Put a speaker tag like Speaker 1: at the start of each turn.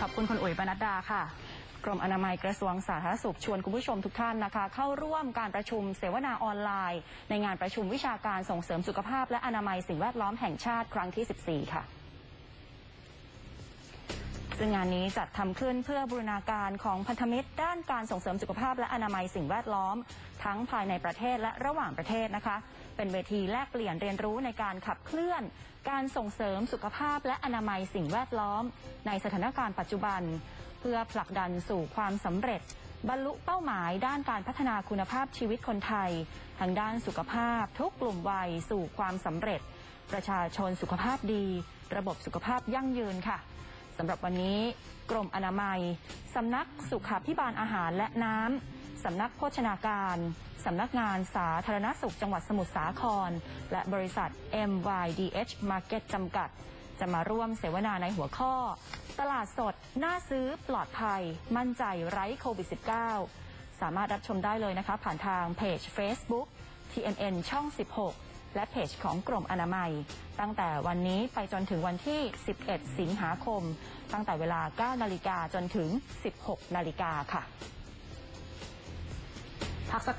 Speaker 1: ขอบคุณคุณอุ๋ยปนัดดาค่ะ กรมอนามัยกระทรวงสาธารณสุขชวนคุณผู้ชมทุกท่านนะคะ เข้าร่วมการประชุมเสวนาออนไลน์ ในงานประชุมวิชาการส่งเสริมสุขภาพ และอนามัยสิ่งแวดล้อมแห่งชาติครั้งที่ 14 ค่ะ ซึ่งงานนี้จัดทำขึ้นเพื่อบูรณาการของพันธมิตร ด้านการส่งเสริมสุขภาพและอนามัยสิ่งแวดล้อม ทั้งภายในประเทศและระหว่างประเทศนะคะ เป็นเวทีแลกเปลี่ยนเรียนรู้ในการขับเคลื่อน การส่งเสริมสุขภาพและอนามัยสิ่งแวดล้อม ในสถานการณ์ปัจจุบัน เพื่อผลักดันสู่ความสำเร็จ บรรลุเป้าหมาย ด้านการพัฒนาคุณภาพชีวิตคนไทยทางด้านสุขภาพ ทุกกลุ่มวัยสู่ความสำเร็จ ประชาชนสุขภาพดี ระบบสุขภาพยั่งยืนค่ะ สำหรับวันนี้ กรมอนามัยสำนักสุขาพิบาลอาหารและน้ำสำนักโภชนาการสำนักงานสาธารณสุขจังหวัดสมุทรสาคร และบริษัท MYDH Market จำกัด จะมาร่วมเสวนาในหัวข้อ ตลาดสด น่าซื้อปลอดภัย มั่นใจไร้โควิด -19 สามารถรับชมได้เลยนะคะ ผ่านทางเพจ Facebook TNN ช่อง 16 และเพจของกรมอนามัย ตั้งแต่วันนี้ไปจนถึงวันที่ 11 สิงหาคม ตั้งแต่เวลา 9 นาฬิกาจนถึง 16 นาฬิกาค่ะพักสัก